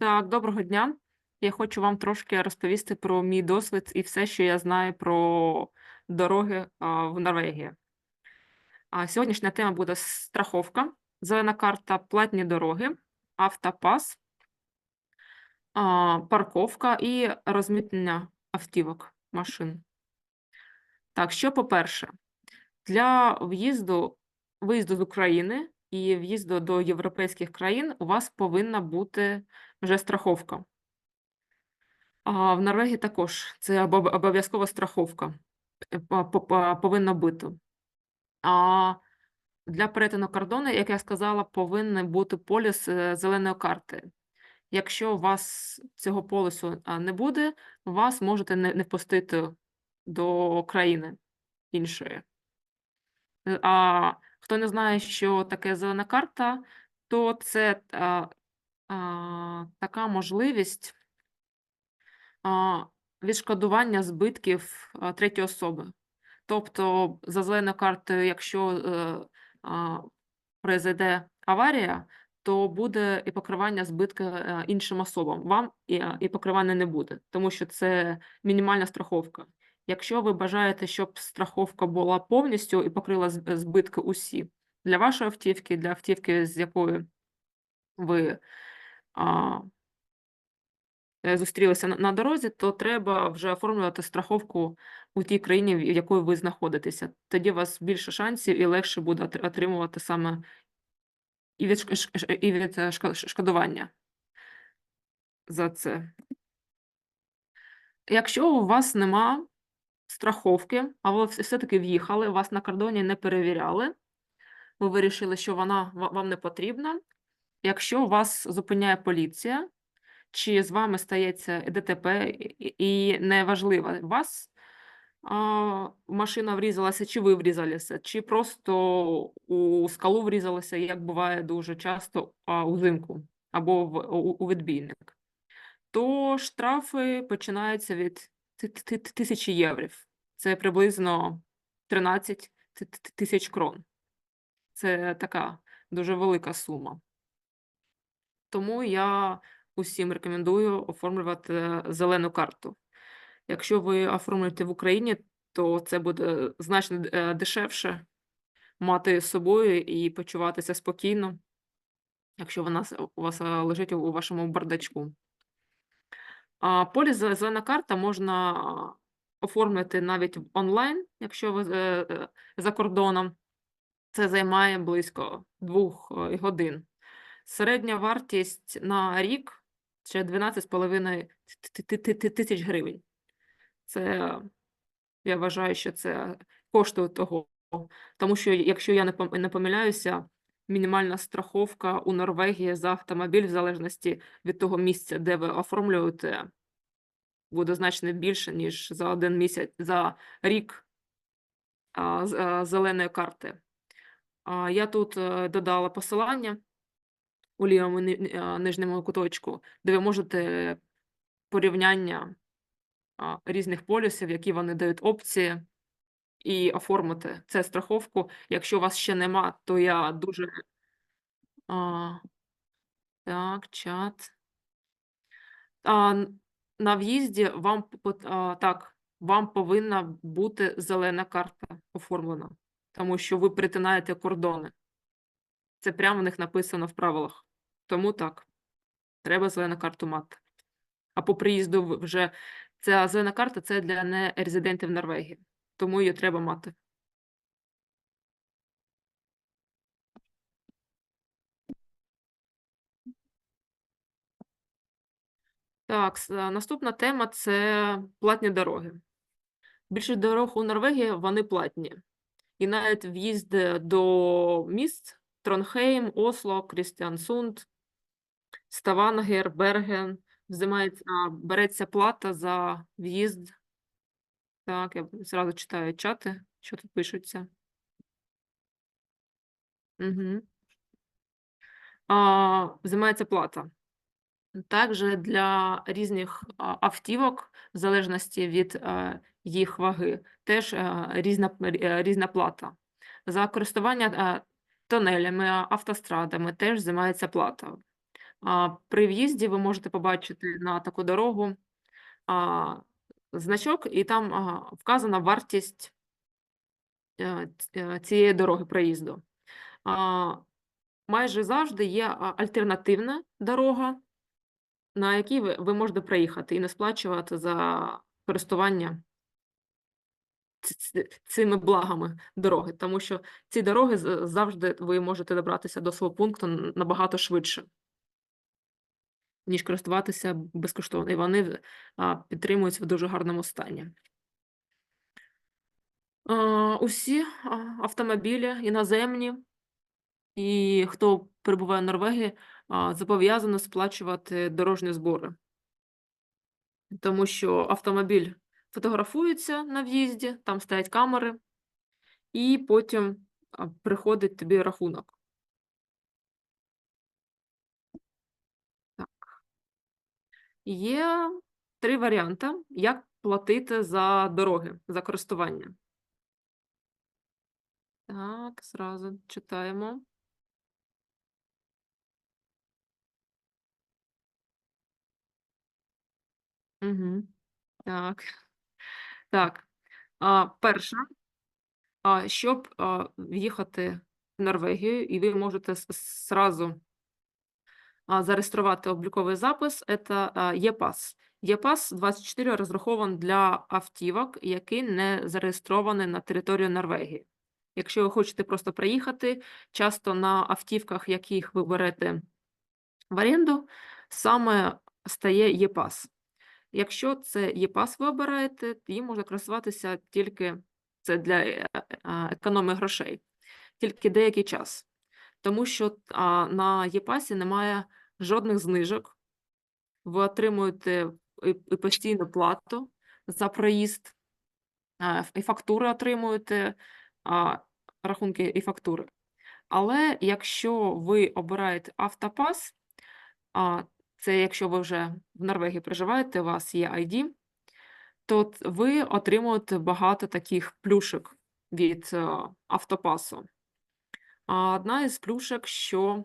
Так, доброго дня. Я хочу вам трошки розповісти про мій досвід і все, що я знаю про дороги а, в Норвегії. А сьогоднішня тема буде страховка, зелена карта, платні дороги, автопас, а, парковка і розмітнення автівок, машин. Так, що по-перше, для в'їзду, виїзду з України і в'їзду до європейських країн у вас повинна бути вже страховка. А в Норвегії також це обов'язкова страховка е, по- по- по- повинна бути. А для перетину кордону, як я сказала, повинен бути поліс е, зеленої карти. Якщо у вас цього полісу не буде, вас можете не, не впустити до країни іншої. Е, А хто не знає, що таке зелена карта, то це а, а, така можливість а, відшкодування збитків а, третьої особи. Тобто, за зеленою картою, якщо е, а, произойде аварія, то буде і покривання збитка е, іншим особам. Вам і покривання не буде, тому що це мінімальна страховка. Якщо ви бажаєте, щоб страховка була повністю і покрила збитки усі для вашої автівки, для автівки, з якою ви а, е, зустрілися на, дорозі, то треба вже оформлювати страховку у тій країні, в якої ви знаходитеся. Тоді у вас більше шансів і легше буде отримувати саме і від, і від е, шкодування за це. Якщо у вас нема страховки, а ви все- все-таки в'їхали, вас на кордоні не перевіряли, ви вирішили, що вона вам не потрібна. Якщо вас зупиняє поліція, чи з вами стається ДТП, і неважливо, вас а, машина врізалася, чи ви врізалися, чи просто у скалу врізалися, як буває дуже часто а, узимку або в, у, у відбійник, то штрафи починаються від тисячі євро. Це приблизно 13 ти- ти- тисяч крон. Це така дуже велика сума. Тому я усім рекомендую оформлювати зелену карту. Якщо ви оформлюєте в Україні, то це буде значно е, дешевше мати з собою і почуватися спокійно, якщо вона у вас е, лежить у вашому бардачку. А поліс зелена карта можна оформити навіть онлайн, якщо ви е, е, за кордоном. Це займає близько двох е, годин. Середня вартість на рік ще 12,5 ти- ти- ти- ти- тисяч гривень. Це, я вважаю, що це коштує того. Тому що, якщо я не помиляюся, мінімальна страховка у Норвегії за автомобіль, в залежності від того місця, де ви оформлюєте, буде значно більше, ніж за один місяць, за рік а, зеленої карти. А, Я тут е, додала посилання у лівому а, нижньому куточку, де ви можете порівняння різних полісів, які вони дають опції, і оформити це страховку. Якщо у вас ще нема, то я дуже а, так, чат. А, на в'їзді вам а, так, вам повинна бути зелена карта оформлена, тому що ви перетинаєте кордони. Це прямо у них написано в правилах. Тому так, треба зелену карту мати. А по приїзду вже ця зелена карта це для нерезидентів Норвегії, тому її треба мати. Так, наступна тема це платні дороги. Більшість дорог у Норвегії вони платні. І навіть в'їзд е, до міст Тронхейм, Осло, Крістіансунд, Ставангер, Берген, взимається, береться плата за в'їзд. Так, я зразу читаю чати, що тут пишуться. Угу. А, взимається плата. Також для різних автівок, в залежності від е, їх ваги, теж е, різна, е, різна плата. За користування тунелями, автострадами теж взимається плата. При в'їзді ви можете побачити на таку дорогу значок, і там вказана вартість е, е, цієї дороги проїзду. Майже завжди є альтернативна дорога, на якій ви, ви можете проїхати і не сплачувати за користування цими благами дороги, тому що ці дороги завжди ви можете добратися до свого пункту набагато швидше, ніж користуватися безкоштовно. І вони підтримуються в дуже гарному стані. Усі автомобілі іноземні і хто перебуває в Норвегії, а, зобов'язані сплачувати дорожні збори. Тому що автомобіль фотографується на в'їзді, там стоять камери, і потім приходить тобі рахунок. Є три варіанти, як платити за дороги, за користування. Так, зразу читаємо. Угу. Так. Так. А, перша, а, щоб а, в'їхати в Норвегію, і ви можете зразу зареєструвати обліковий запис, це а, ЄПАС. ЄПАС 24 розрахований для автівок, які не зареєстровані на територію Норвегії. Якщо ви хочете просто приїхати, часто на автівках, яких ви берете в оренду, саме стає ЄПАС. Якщо це ЄПАС ви обираєте, їм можна користуватися тільки це для е, е, економії грошей, тільки деякий час. Тому що на ЄПАСі немає жодних знижок. Ви отримуєте і, постійну плату за проїзд, і фактури отримуєте, рахунки і фактури. Але якщо ви обираєте автопас, це якщо ви вже в Норвегії проживаєте, у вас є ID, то ви отримуєте багато таких плюшок від е, автопасу. А одна із плюшок, що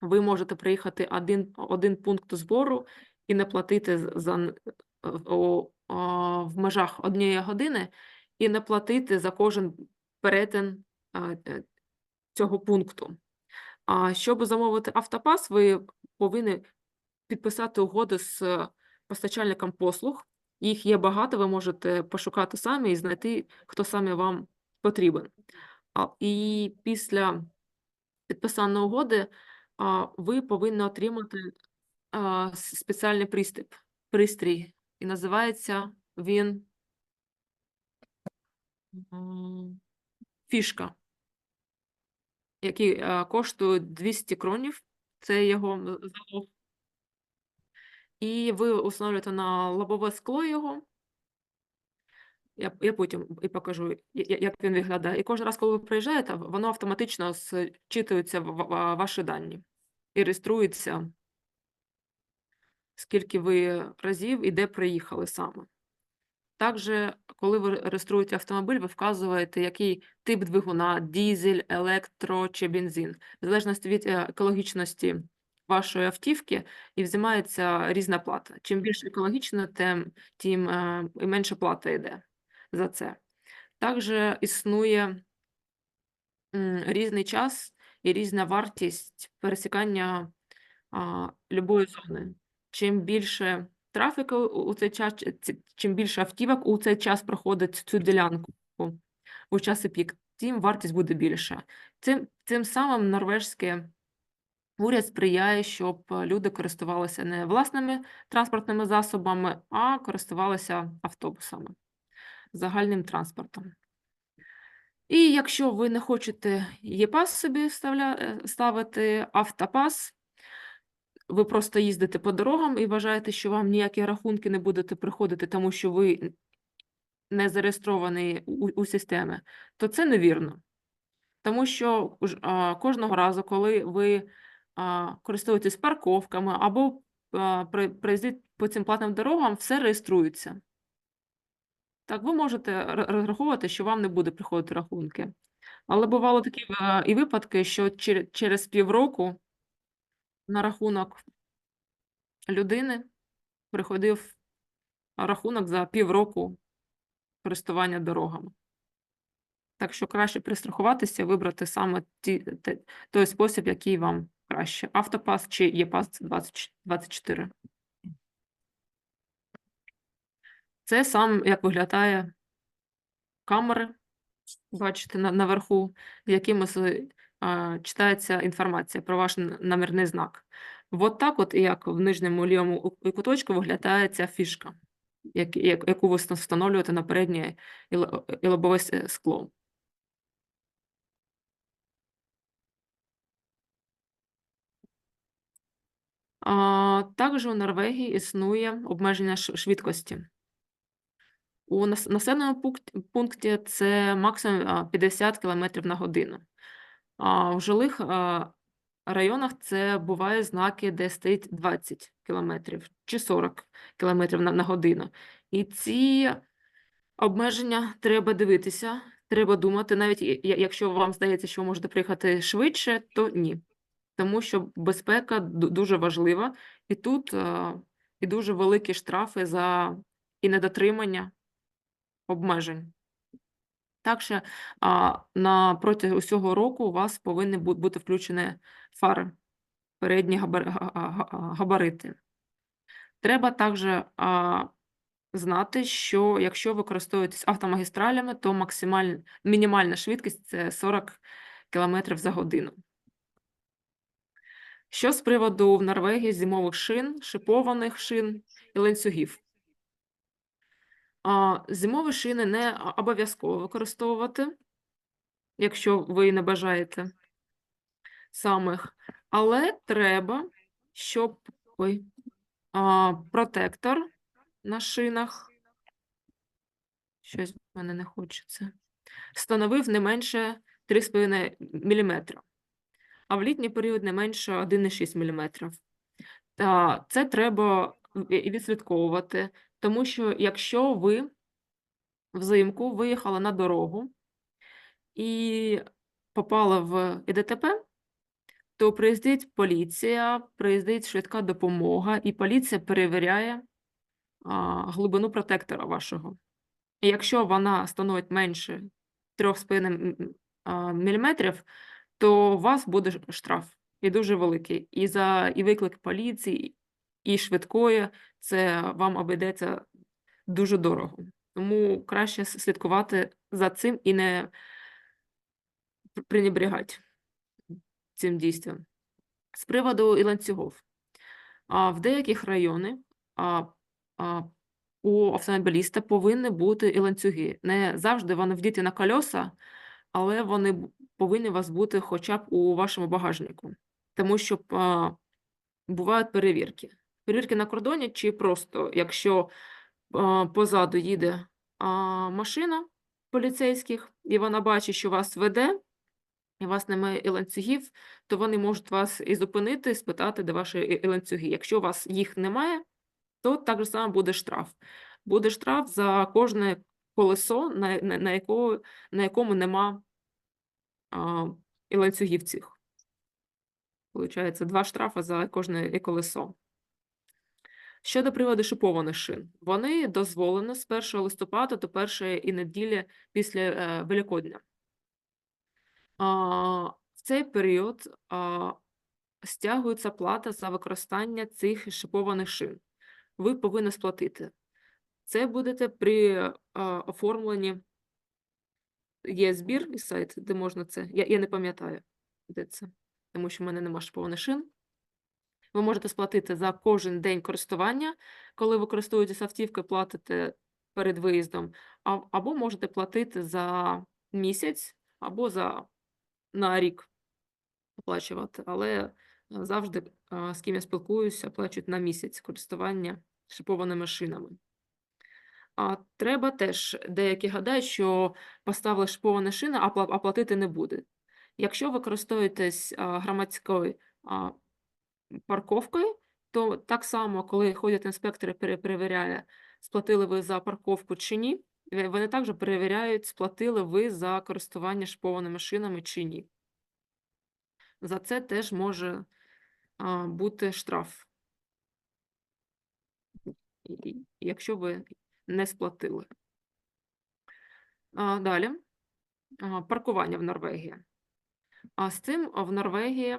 ви можете приїхати один, один пункт збору і не платити за е, о, в межах однієї години, і не платити за кожен перетин е, цього пункту. А щоб замовити автопас, ви повинні підписати угоду з постачальником послуг. Їх є багато, ви можете пошукати самі і знайти, хто саме вам потрібен. І після підписання угоди ви повинні отримати спеціальний приступ, пристрій. І називається він фішка, який коштує 200 кронів. Це його залог. І ви встановлюєте на лобове скло його. Я, я потім і покажу, як він виглядає. І кожен раз, коли ви приїжджаєте, воно автоматично зчитується в- ваші дані і реєструється, скільки ви разів і де приїхали саме. Також, коли ви реєструєте автомобіль, ви вказуєте, який тип двигуна, дізель, електро чи бензин. В залежності від е, екологічності вашої автівки і взимається різна плата. Чим більш екологічно, тим, тим е, і менше плата йде за це. Також існує різний час і різна вартість пересікання а, любої зони. Чим більше трафіку у цей час, чим більше автівок у цей час проходить цю ділянку у часи пік, тим вартість буде більша. Цим, цим самим норвежський уряд сприяє, щоб люди користувалися не власними транспортними засобами, а користувалися автобусами, загальним транспортом. І якщо ви не хочете ЄПАС собі е, ставити автопас, ви просто їздите по дорогам і вважаєте, що вам ніякі рахунки не будете приходити, тому що ви не зареєстрований у, у системі, то це невірно. Тому що а, кожного разу, коли ви а, користуєтесь парковками або а, при- проїздите по цим платним дорогам, все реєструється. Так, ви можете розраховувати, що вам не буде приходити рахунки. Але бувало такі е, і випадки, що через півроку на рахунок людини приходив рахунок за півроку користування дорогами. Так що краще пристрахуватися, вибрати саме ті, той спосіб, який вам краще. Автопас чи ЄПАС 24. Це сам як виглядає камери, бачите, на, наверху, якими з- читається інформація про ваш н- номерний знак. От так, от як в нижньому лівому куточку виглядає ця фішка, як, як, яку ви встановлюєте на переднє і лобове скло. Також у Норвегії існує обмеження швидкості. У населеному пункті це максимум 50 км на годину. А в жилих районах це буває знаки, де стоїть 20 км чи 40 км на, годину. І ці обмеження треба дивитися, треба думати, навіть якщо вам здається, що ви можете приїхати швидше, то ні. Тому що безпека дуже важлива, і тут і дуже великі штрафи за і недотримання обмежень. Так що на протязі усього року у вас повинні бути включені фари, передні габар- га- га- га- габарити. Треба також знати, що якщо ви користуєтесь автомагістралями, то максимальна мінімальна швидкість це 40 км за годину. Що з приводу в Норвегії зимових шин, шипованих шин і ланцюгів? Зимові шини не обов'язково використовувати, якщо ви не бажаєте самих, але треба, щоб ой, а, протектор на шинах, щось в мене не хочеться, становив не менше 3,5 мм, а в літній період не менше 1,6 мм. Та це треба відслідковувати, тому що якщо ви взимку виїхали на дорогу і попали в ІДТП, то приїздить поліція, приїздить швидка допомога, і поліція перевіряє а, глибину протектора вашого. І якщо вона становить менше 3,5 мм, то у вас буде штраф і дуже великий. І за і виклик поліції, і швидкої це вам обійдеться дуже дорого. Тому краще слідкувати за цим і не пр- пренебрігати цим дійством. З приводу і ланцюгов. В деяких районах у автомобіліста повинні бути і ланцюги. Не завжди вони вдіті на кольоса, але вони повинні у вас бути хоча б у вашому багажнику. Тому що бувають перевірки. Перевірки на кордоні, чи просто якщо позаду їде машина поліцейських, і вона бачить, що вас веде, і вас немає і ланцюгів, то вони можуть вас і зупинити, і спитати, де ваші ланцюги. Якщо у вас їх немає, то так же само буде штраф. Буде штраф за кожне колесо, на, на, на, якого, на якому нема а, і ланцюгів цих. Получається, два штрафи за кожне колесо. Щодо приводу шипованих шин, вони дозволені з 1 листопада до першої і неділі після е, Великодня. В цей період стягується плата за використання цих шипованих шин. Ви повинні сплатити. Це будете при оформленні. Є збір і сайт, де можна це. Я, я не пам'ятаю, де це, тому що в мене нема шипованих шин. Ви можете сплатити за кожен день користування, коли ви користуєтесь автівкою, платите перед виїздом, або можете платити за місяць, або за на рік оплачувати. Але завжди, з ким я спілкуюся, оплачують на місяць користування шипованими шинами. А треба теж, деякі гадають, що поставили шипована шина, а платити не буде. Якщо ви користуєтесь громадською парковкою, то так само, коли ходять інспектори, пере- перевіряє, сплатили ви за парковку чи ні, е, вони також перевіряють, сплатили ви за користування шипованими шинами чи ні. За це теж може а, бути штраф. якщо ви не сплатили. А, Далі. Паркування в Норвегії. А з цим в Норвегії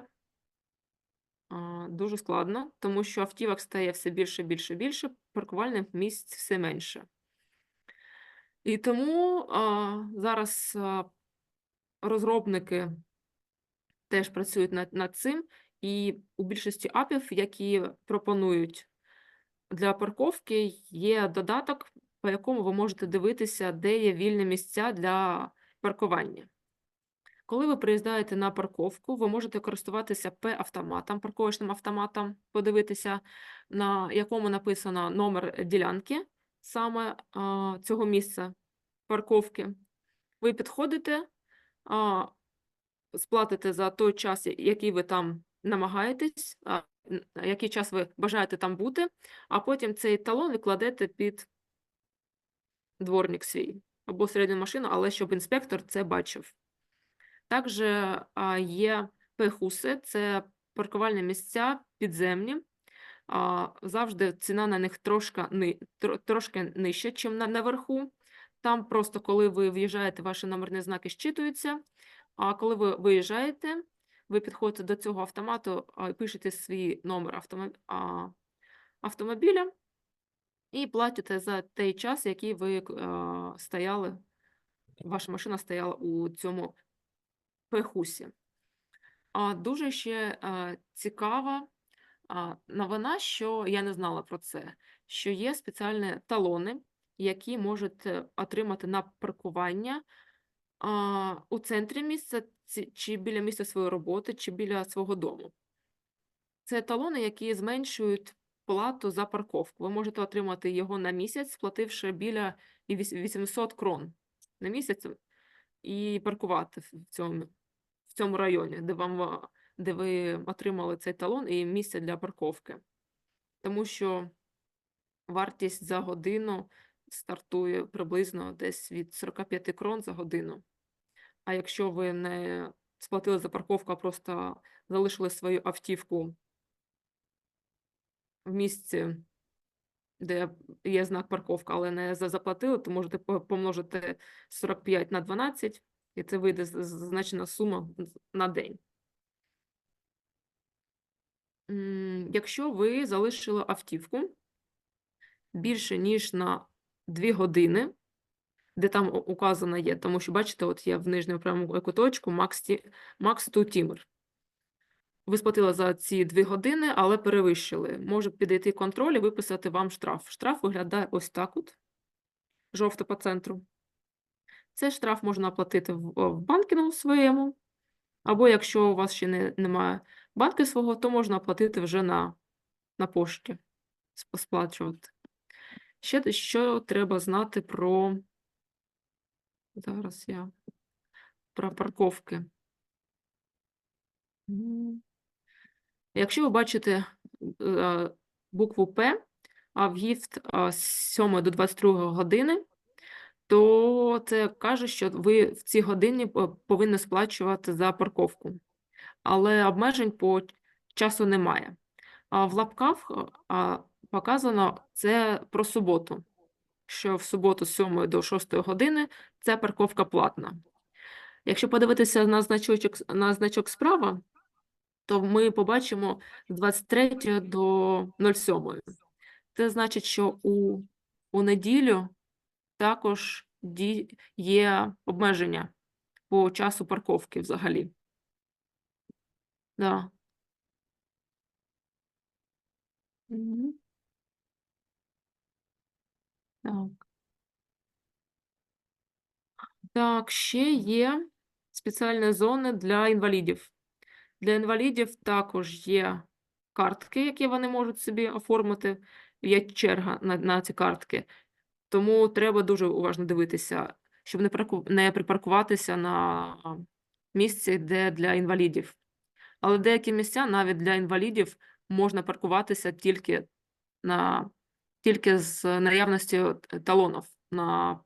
дуже складно, тому що автівок стає все більше, більше, більше, паркувальних місць все менше. І тому а, зараз а, розробники теж працюють над, над цим, і у більшості апів, які пропонують для парковки, є додаток, по якому ви можете дивитися, де є вільні місця для паркування. Коли ви приїжджаєте на парковку, ви можете користуватися П-автоматом, парковочним автоматом, подивитися, на якому написано номер ділянки саме а, цього місця парковки. Ви підходите, а, сплатите за той час, який ви там намагаєтесь, а, який час ви бажаєте там бути, а потім цей талон ви кладете під дворник свій або середню машину, але щоб інспектор це бачив. Також є пехуси, це паркувальні місця підземні. Завжди ціна на них трошки, нижча, ніж наверху. Там просто, коли ви в'їжджаєте, ваші номерні знаки щитуються, а коли ви виїжджаєте, ви підходите до цього автомату пишете свій номер автомобіля і платите за той час, який ви стояли, ваша машина стояла у цьому пехусі. А дуже ще а, цікава новина, що я не знала про це, що є спеціальні талони, які можете отримати на паркування у центрі місця, чи біля місця своєї роботи, чи біля свого дому. Це талони, які зменшують плату за парковку. Ви можете отримати його на місяць, сплативши біля і 800 крон на місяць і паркувати в цьому, цьому районі, де вам де ви отримали цей талон і місце для парковки. Тому що вартість за годину стартує приблизно десь від 45 крон за годину. А якщо ви не сплатили за парковку, а просто залишили свою автівку в місці, де є знак парковка, але не за- заплатили, то можете помножити 45 на 12, і це вийде з- з- значна сума на день. Якщо ви залишили автівку більше, ніж на 2 години, де там указано є, тому що, бачите, от є в нижньому правому куточку Max, to Timer. Ви сплатили за ці 2 години, але перевищили. Може підійти контроль і виписати вам штраф. Штраф виглядає ось так от, жовто по центру. Цей штраф можна оплатити в, в банкінгу своєму, або якщо у вас ще не, немає банки свого, то можна оплатити вже на, на пошті, сп- сплачувати. Ще що треба знати про. Зараз я про парковки. Якщо ви бачите е, букву П, а а, з 7 до 22 години, то це каже, що ви в ці годині повинні сплачувати за парковку. Але обмежень по часу немає. А в лапках показано це про суботу, що в суботу з 7 до 6 години це парковка платна. Якщо подивитися на значочок, на значок справа, то ми побачимо з 23 до 07. Це значить, що у, у неділю також є обмеження по часу парковки взагалі. Да. Так. Так, ще є спеціальні зони для інвалідів. Для інвалідів також є картки, які вони можуть собі оформити. Є черга на, на ці картки. Тому треба дуже уважно дивитися, щоб не, не припаркуватися на місці, де для інвалідів. Але деякі місця навіть для інвалідів можна паркуватися тільки на тільки з наявності талонів на,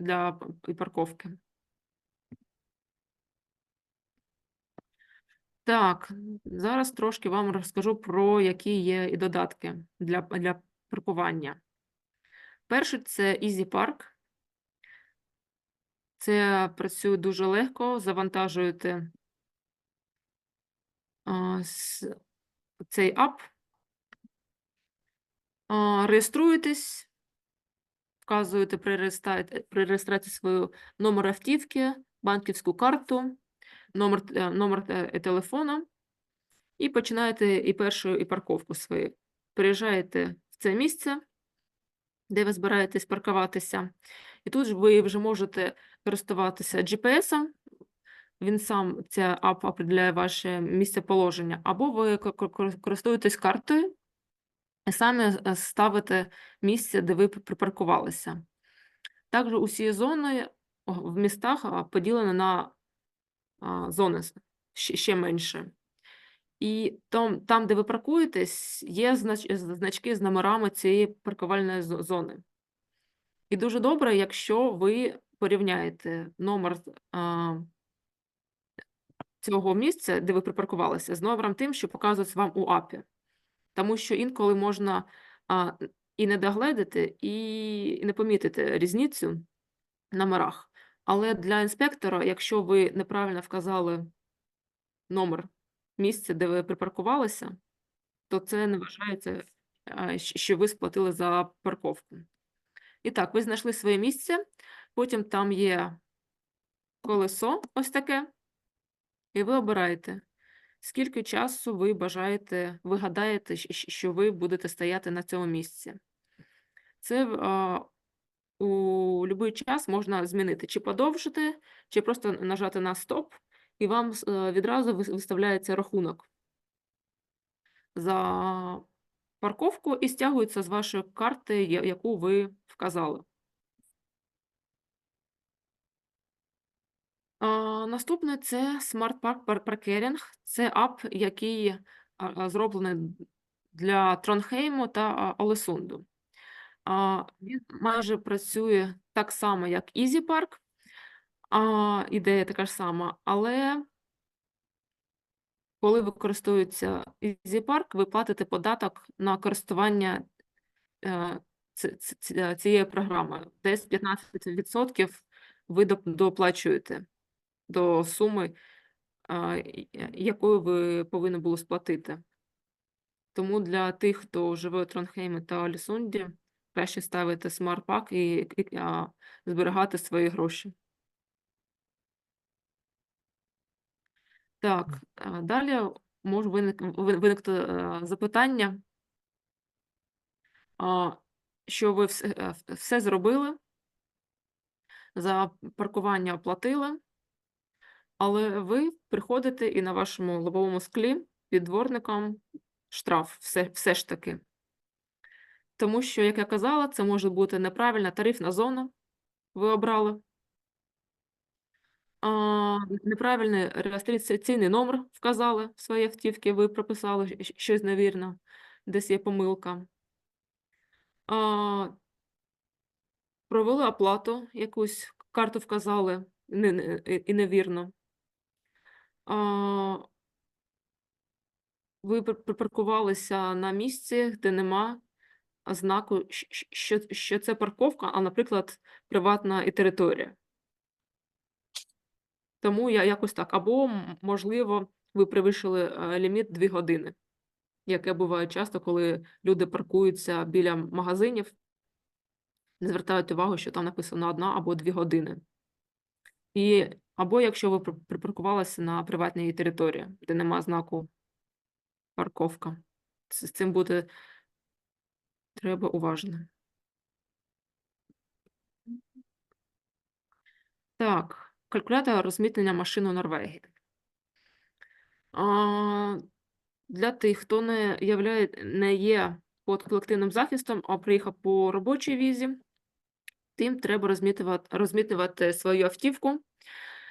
для парковки. Так, зараз трошки вам розкажу про які є і додатки для, для паркування. Перший це Easy Park. Це працює дуже легко, завантажуєте цей ап, реєструєтесь, вказуєте при реєстрації, свою номер автівки, банківську карту, номер, е, номер е, телефона і починаєте і першу, і парковку свою. Приїжджаєте в це місце, де ви збираєтесь паркуватися, і тут ви вже можете користуватися GPS-ом, він сам, ця ап определяє ваше місце положення, або ви ко- ко- кор- користуєтесь картою і самі е, ставите місце, де ви припаркувалися. Також усі зони в містах поділені на зони ще менше. І там, там, де ви паркуєтесь, є значки з номерами цієї паркувальної зони. І дуже добре, якщо ви порівняєте номер а, цього місця, де ви припаркувалися, з номером тим, що показується вам у апі. Тому що інколи можна а, і не догледіти, і, і не помітити різницю в номерах. Але для інспектора, якщо ви неправильно вказали номер місця, де ви припаркувалися, то це не вважається, що ви сплатили за парковку. І так, ви знайшли своє місце, потім там є колесо ось таке, і ви обираєте, скільки часу ви бажаєте, ви гадаєте, що ви будете стояти на цьому місці. Це у будь-який час можна змінити, чи подовжити, чи просто нажати на стоп, і вам е, відразу виставляється рахунок за парковку і стягується з вашої карти, яку ви вказали. Наступне це Smart Park Par- Parkering. Це ап, який зроблений для Тронхейму та Олесунду. Він майже працює так само, як Easy Park. А, ідея така ж сама, але коли використовується Easy Park, ви платите податок на користування е, е, цією програмою. Десь 15% ви доплачуєте до суми, е, якою ви повинні були сплатити. Тому для тих, хто живе у Тронхеймі та Олісунді, краще ставити смарт-пак і, і свої гроші. Так, а, далі може виник, виникти е, запитання, що ви все, е, все зробили, за паркування оплатили, але ви приходите і на вашому лобовому склі під дворником штраф все, все ж таки. Тому що, як я казала, це може бути неправильна тарифна зона, ви обрали. А, неправильний реєстраційний номер вказали в своїй автівці, ви прописали щось невірно, десь є помилка. А, провели оплату, якусь карту вказали не, не- і невірно. А, ви припаркувалися на місці, де нема знаку, що, що це парковка, а, наприклад, приватна і територія. Тому я якось так. Або, можливо, ви перевищили е, ліміт 2 години, яке буває часто, коли люди паркуються біля магазинів, не звертають увагу, що там написано одна або 2 години. І, або якщо ви припаркувалися на приватній території, де нема знаку парковка. З з цим бути треба уважно. Так, калькулятор розмітнення машин у Норвегії. Для тих, хто не являє, не є під колективним захистом, а приїхав по робочій візі, тим треба розмітувати, розмітнювати свою автівку.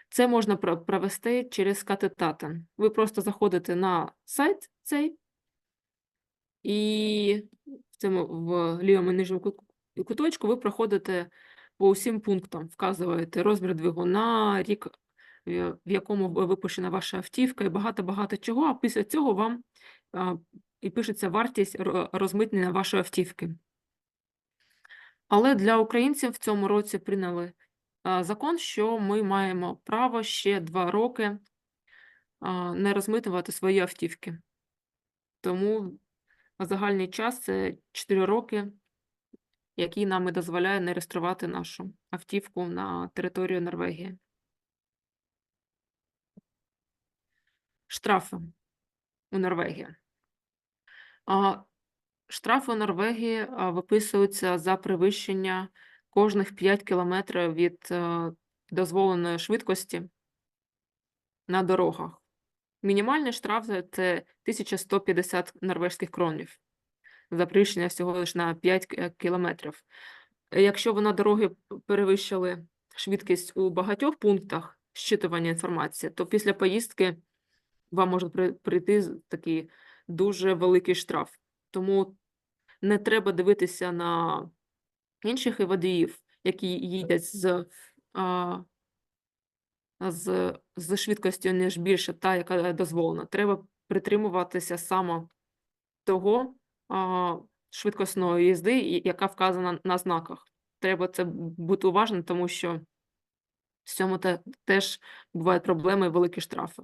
Це можна провести через Катетата. Ви просто заходите на сайт цей, і в цьому в лівому нижньому куточку ви проходите по усім пунктам, вказуєте розмір двигуна, рік, е, в якому випущена ваша автівка, і багато-багато чого. А після цього вам і пишеться вартість розмитнення вашої автівки. Але для українців в цьому році прийняли закон, що ми маємо право ще 2 роки не розмитувати свої автівки. Тому загальний час це 4 роки, який нам і дозволяє не реєструвати нашу автівку на територію Норвегії. Штрафи у Норвегії. Штрафи у Норвегії виписуються за перевищення кожних 5 кілометрів від е, дозволеної швидкості на дорогах. Мінімальний штраф це- це 1150 норвезьких кронів за всього лише на 5 кілометрів. Е, Якщо ви на дороги перевищили швидкість у багатьох пунктах щитування інформації, то після поїздки вам може прийти такий дуже великий штраф. Тому не треба дивитися на інших водіїв, які їдять з, а, з, з швидкістю ніж більше та, яка дозволена. Треба притримуватися саме того швидкісної їзди, яка вказана на знаках. Треба це бути уважним, тому що в цьому теж бувають проблеми і великі штрафи.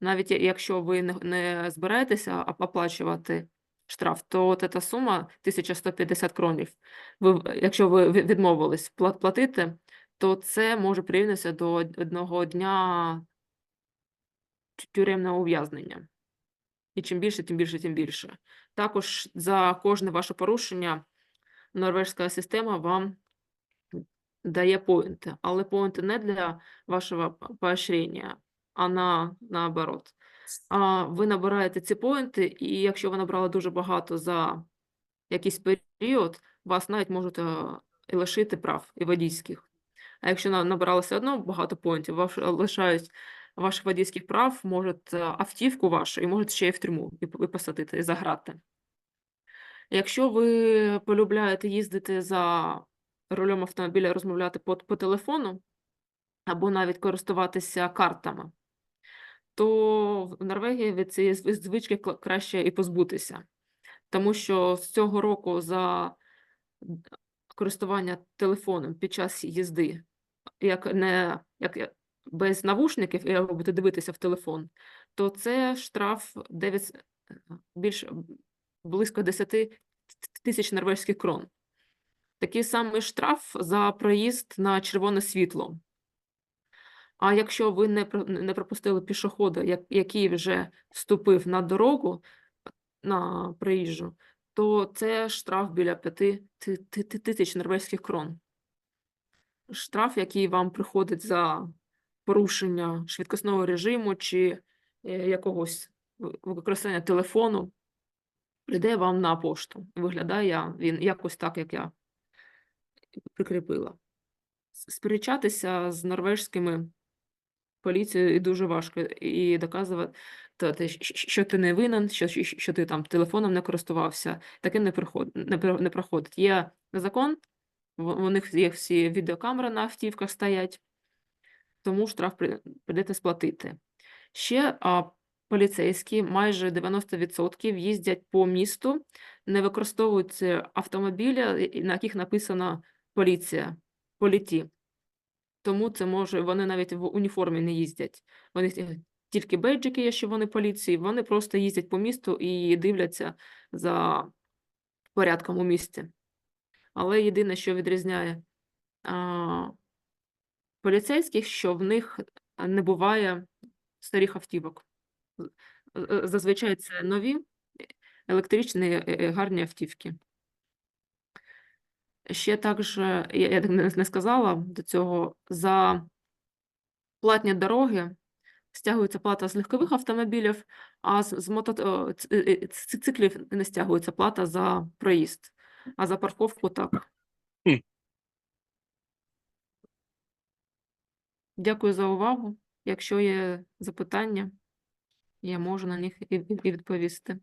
Навіть якщо ви не, збираєтеся оплачувати штраф, то от ця сума 1150 кронів, ви, якщо ви відмовились пла- платити, то це може прирівнятися до одного дня тюремного ув'язнення. І чим більше, тим більше, тим більше. Також за кожне ваше порушення норвежська система вам дає поінти, але поінти не для вашого поощрення, а на наоборот. А ви набираєте ці поінти, і якщо ви набрали дуже багато за якийсь період, вас навіть можуть е, і лишити прав і водійських. А якщо на- набрали все одно багато поінтів, вас лишають ваших водійських прав, можуть е, автівку вашу і можуть ще й в тюрму і посадити, і заграти. Якщо ви полюбляєте їздити за рулем автомобіля, розмовляти по, по телефону або навіть користуватися картами, то в Норвегії від цієї звички краще і позбутися. Тому що з цього року за користування телефоном під час їзди, як не як без навушників, і будете дивитися в телефон, то це штраф 9, с- е, більше б- близько 10 тисяч норвезьких крон. Такий самий штраф за проїзд на червоне світло. А якщо ви не не пропустили пішохода, як- який вже вступив на дорогу на проїжджу, то це штраф біля 5 тисяч норвезьких крон. Штраф, який вам приходить за порушення швидкісного режиму чи е, якогось використання телефону, прийде вам на пошту. Виглядає він якось так, як я прикріпила. Сперечатися з норвежськими поліцією дуже важко, і доказувати, що ти не винен, що, що, ти там телефоном не користувався. Таке не приходить, не, проходить. Є закон, у них є всі відеокамери на автівках стоять, тому штраф при- прийдеться сплатити. Ще а, поліцейські майже 90% їздять по місту, не використовують е, автомобіля, і- і на яких написано поліція, політі. Тому це може, вони навіть в уніформі не їздять. Вони тільки бейджики є, що вони поліції, вони просто їздять по місту і дивляться за порядком у місті. Але єдине, що відрізняє а, поліцейських, що в них не буває старих автівок. З- з- Зазвичай це нові електричні е, е, гарні автівки. Ще також, я, не, сказала до цього, за платні дороги стягується плата з легкових автомобілів, а з, мото, е, е, циклів не стягується плата за проїзд, а за парковку так. Дякую за увагу. Якщо є запитання, я можу на них і, відповісти.